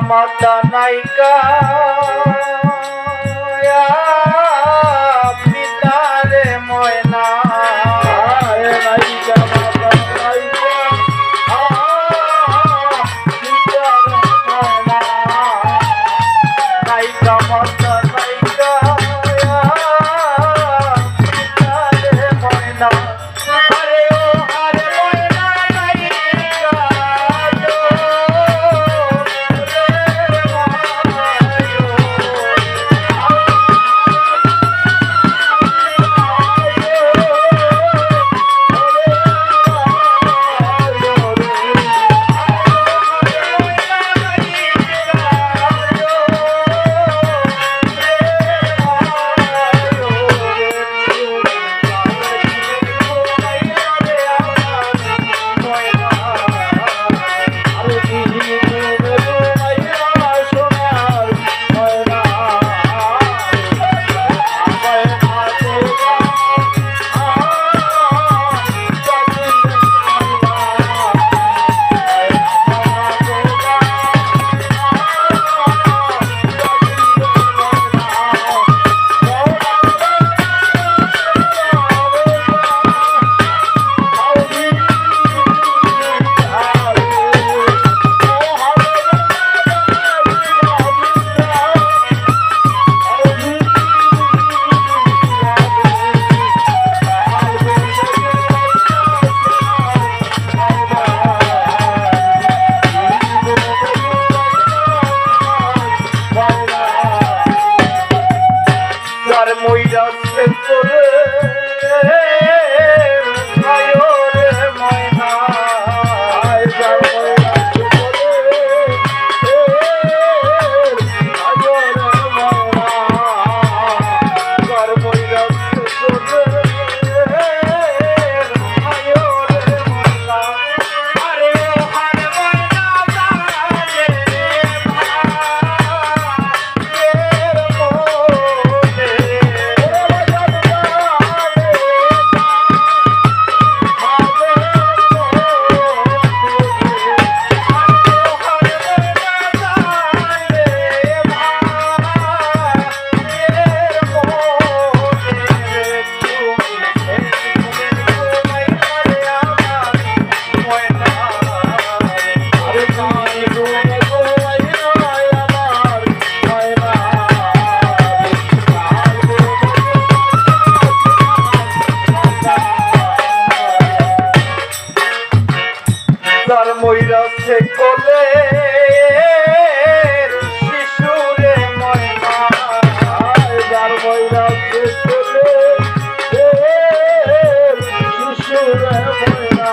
মমতা নাইকা করে ময়রাছে কোলে শিশুরে ময়না যার ময়রাছে কোলে শিশুরে ময়না।